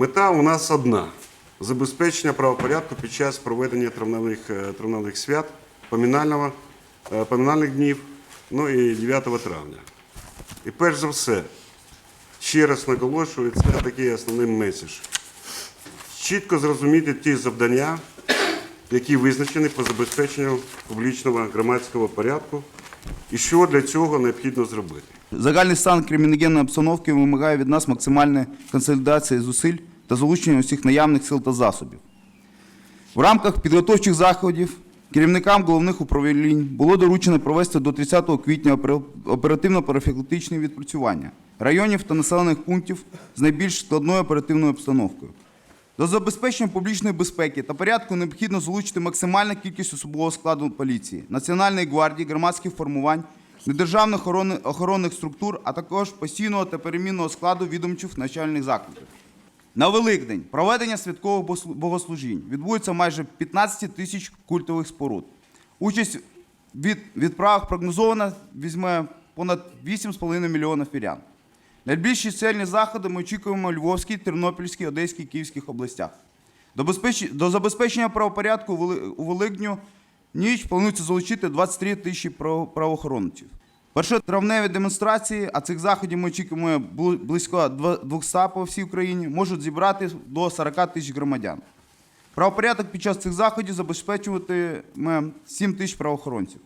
Мета у нас одна забезпечення правопорядку під час проведення травневих, е, травневих свят, помінального, е, помінальних днів, ну і 9 травня. І перш за все, ще раз наголошую, це такий основний меседж. Чітко зрозуміти ті завдання, які визначені по забезпеченню публічного громадського порядку, і що для цього необхідно зробити. Загальний стан криміногенної обстановки вимагає від нас максимальної консолідації зусиль та залучення усіх наявних сил та засобів. В рамках підготовчих заходів керівникам головних управлінь було доручено провести до 30 квітня оперативно-профілактичні відпрацювання районів та населених пунктів з найбільш складною оперативною обстановкою. До забезпечення публічної безпеки та порядку необхідно залучити максимальну кількість особового складу поліції, Національної гвардії, громадських формувань, недержавних охоронних структур, а також постійного та перемінного складу відомчих навчальних закладів. На Великдень проведення святкових богослужінь відбудеться майже 15 тисяч культових споруд. Участь від відправах прогнозовано візьме понад 8,5 мільйонів вірян. Найбільш чисельні заходи ми очікуємо у Львовській, Тернопільській, Одеській, Київських областях. До, до забезпечення правопорядку у Вели- Великдню ніч планується залучити 23 тисячі правоохоронців. Першотравневі демонстрації, а цих заходів ми очікуємо близько 200 по всій Україні, можуть зібрати до 40 тисяч громадян. Правопорядок під час цих заходів забезпечуватиме 7 тисяч правоохоронців.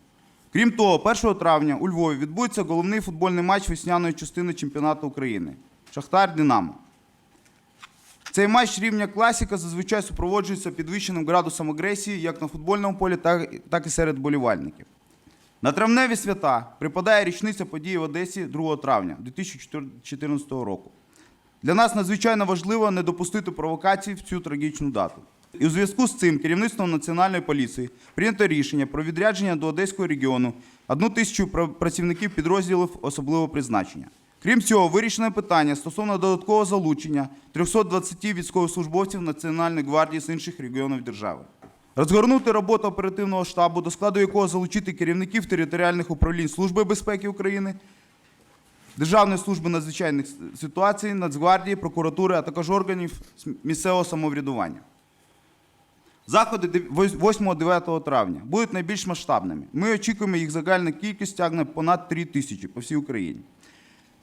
Крім того, 1 травня у Львові відбудеться головний футбольний матч весняної частини чемпіонату України Шахтар Динамо. Цей матч рівня класіка зазвичай супроводжується підвищеним градусом агресії як на футбольному полі, так, і серед болівальників. На травневі свята припадає річниця події в Одесі 2 травня 2014 року. Для нас надзвичайно важливо не допустити провокацій в цю трагічну дату. І у зв'язку з цим керівництвом Національної поліції прийнято рішення про відрядження до Одеського регіону одну тисячу працівників підрозділів особливого призначення. Крім цього, вирішено питання стосовно додаткового залучення 320 військовослужбовців Національної гвардії з інших регіонів держави. Розгорнути роботу оперативного штабу, до складу якого залучити керівників територіальних управлінь Служби безпеки України, Державної служби надзвичайних ситуацій, Нацгвардії, прокуратури, а також органів місцевого самоврядування. Заходи 8-9 травня будуть найбільш масштабними. Ми очікуємо, їх загальна кількість тягне понад 3 тисячі по всій Україні.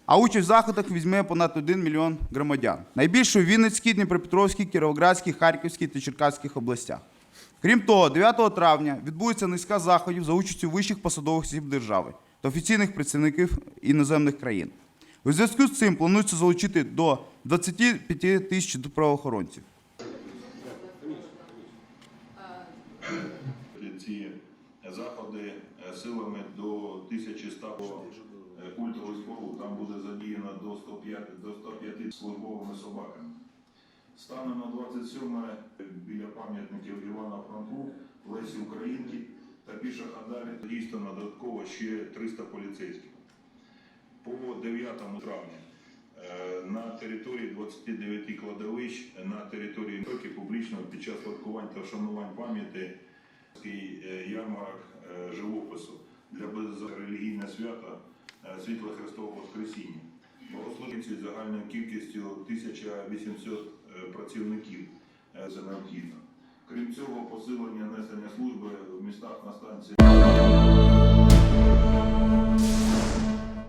А участь в заходах візьме понад 1 мільйон громадян. Найбільше у Вінницькій, Дніпропетровській, Кіровоградській, Харківській та Черкаських областях. Крім того, 9 травня відбудеться низка заходів за участю вищих посадових осіб держави та офіційних представників іноземних країн. У зв'язку з цим планується залучити до 25 тисяч правоохоронців. ці заходи е, силами до 1100 е, культових споруд. Там буде задіяно до 105, до 105 службовими собаками. Станом на 27 біля пам'ятників Івана Франку, Лесі Українки та Піша Хадалі дійсно додатково ще 300 поліцейських. По 9 травня е, на території 29 кладовищ на території Токи публічно під час святкувань та вшанувань пам'яті е, ярмарок е, живопису для без- релігійне свято Світло Христового Воскресіння. Богослужінці загальною кількістю 1800 е, працівників е, це необхідно. Крім цього, посилення несення служби в містах на станції.